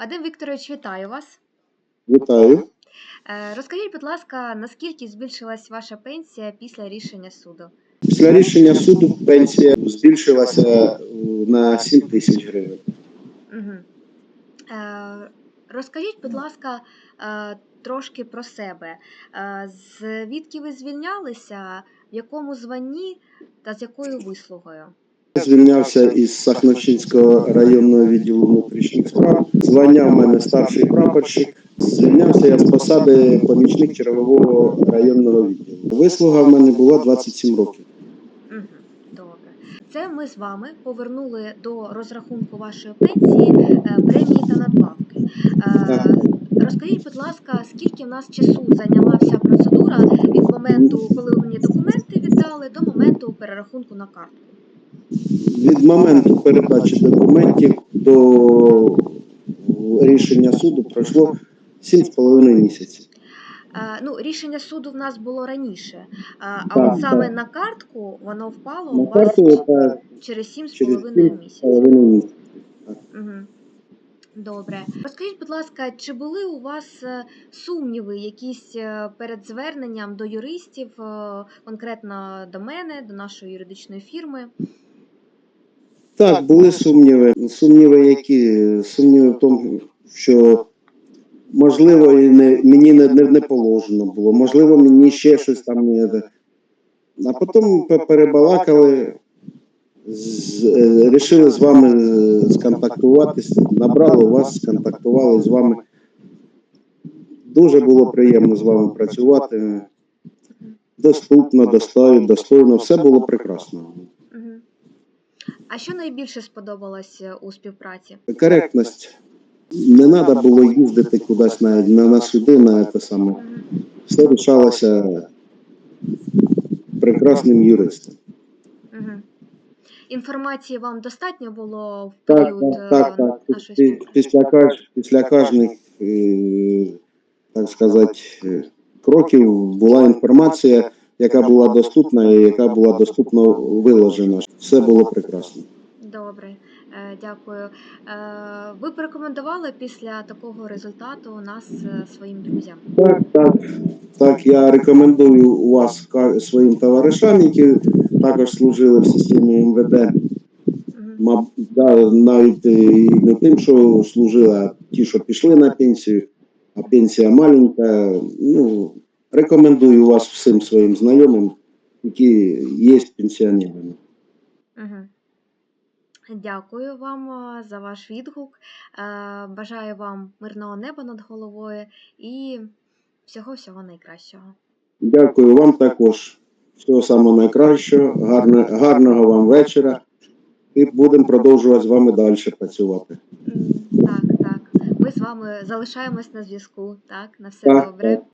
Вадим Вікторович, вітаю вас. Вітаю. Е, Розкажіть, будь ласка, наскільки збільшилась ваша пенсія після рішення суду? Після рішення суду пенсія збільшилася е, на 7 тисяч гривень. Угу. Розкажіть, будь ласка, трошки про себе. Звідки ви звільнялися, в якому званні та з якою вислугою? Я звільнявся із Сахновщинського районного відділу внутрішніх справ. Звання в мене старший прапорщик. Звільнявся я з посади помічник чергового районного відділу. Вислуга в мене була 27 років. Добре. Це ми з вами повернули до розрахунку вашої пенсії е, премії та надбавки. Е, Так. Розкажіть, будь ласка, скільки в нас часу зайняла вся процедура від моменту, коли мені документи віддали, до моменту перерахунку на картку? Від моменту передачі документів до рішення суду пройшло 7,5 місяців. Е, Ну, рішення суду в нас було раніше, е, а Так, от саме так. на картку воно впало На у вас карту через через 7,5 місяців. 7,5. Угу. Добре. Розкажіть, будь ласка, чи були у вас е, сумніви якісь перед зверненням до юристів, конкретно до мене, до нашої юридичної фірми? Так, були сумніви. Сумніви, які сумніви в тому, що можливо і не мені не, не, не положено було, можливо, мені ще щось там не. А потім пе- перебалакали, з, е, рішили з вами е, сконтактуватись, набрали вас, сконтактували з вами. Дуже було приємно з вами працювати. Доступно, достойно, достойно, все було прекрасно. А що найбільше сподобалось е, у співпраці? коректність. Не треба було їздити кудись на, на, на суди, на те саме. Все рішалося прекрасним юристом. Інформації вам достатньо було в Так, період так, е, так, так. нашої Пі- співпраці? Після, після кожних, е, так сказати, кроків була інформація, яка була доступна і яка була доступно виложена. Все було прекрасно. Добре, е, дякую. Е, Ви порекомендували після такого результату нас е, своїм друзям? Так, так. Так, я рекомендую вас своїм товаришам, які також служили в системі МВД. Мгм. Маб, да, навіть і не тим, що служили, а ті, що пішли на пенсію, а пенсія маленька. Ну, рекомендую вас всім своїм знайомим, які є пенсіонерами. Мгм. Дякую вам за ваш відгук. Бажаю вам мирного неба над головою і всього-всього найкращого. Дякую вам також. Всього самого найкращого, гарне, гарного вам вечора. І будемо продовжувати з вами далі працювати. Так, так. Ми з вами залишаємось на зв'язку. Так, на все Так, добре. так.